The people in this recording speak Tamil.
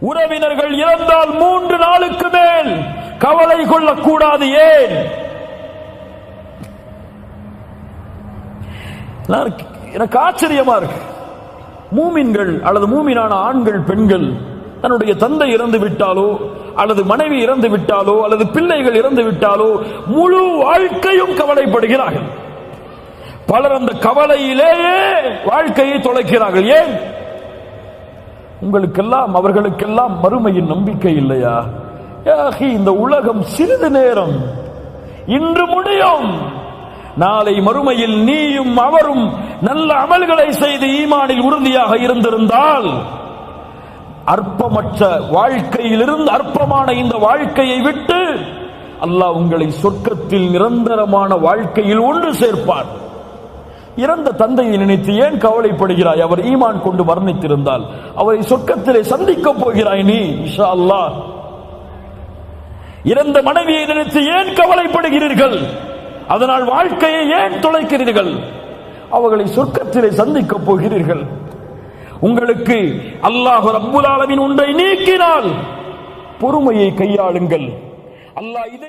உறவினர்கள் இறந்தால் மூன்று நாளுக்கு மேல் கவலை கொள்ளக்கூடாது ஏன்? நான் எனக்கு ஆச்சரியமா இருக்கு. மூமின்கள் அல்லது மூமினான ஆண்கள் பெண்கள் தன்னுடைய தந்தை இறந்து விட்டாலோ அல்லது மனைவி இறந்து விட்டாலோ அல்லது பிள்ளைகள் இறந்து விட்டாலோ முழு வாழ்க்கையும் கவலைப்படுகிறார்கள். பலர் அந்த கவலையிலேயே வாழ்க்கையை தொலைக்கிறார்கள். ஏன்? உங்களுக்கெல்லாம் அவர்களுக்கெல்லாம் மறுமையின் நம்பிக்கை இல்லையா? ஏகி இந்த உலகம் சிறிது நேரம். இன்று முடியும். நாளை மறுமையில் நீயும் அவரும் நல்ல அமல்களை செய்து ஈமானில் உறுதியாக இருந்திருந்தால் அற்பமற்ற வாழ்க்கையிலிருந்து அற்பமான இந்த வாழ்க்கையை விட்டு அல்லாஹ் உங்களை சொர்க்கத்தில் நிரந்தரமான வாழ்க்கையில் ஒன்று சேர்ப்பார். இறந்த தந்தையை நினைத்து ஏன் கவலைப்படுகிறாய்? அவர் ஈமான் கொண்டு வர்ணித்திருந்தால். அவரை சொர்க்கத்திலே சந்திக்க போகிறாய் நீ இஷா அல்லா இறந்த மனைவியை நினைத்து ஏன் கவலைப்படுகிறீர்கள்? அதனால் வாழ்க்கையை ஏன் தொலைக்கிறீர்கள்? அவர்களை சொர்க்கத்திலே சந்திக்கப் போகிறீர்கள். உங்களுக்கு அல்லாஹ் ரப்புல் ஆலமீன் ஒன்றை நீக்கினால் பொறுமையை கையாளுங்கள். அல்லாஹ் இதை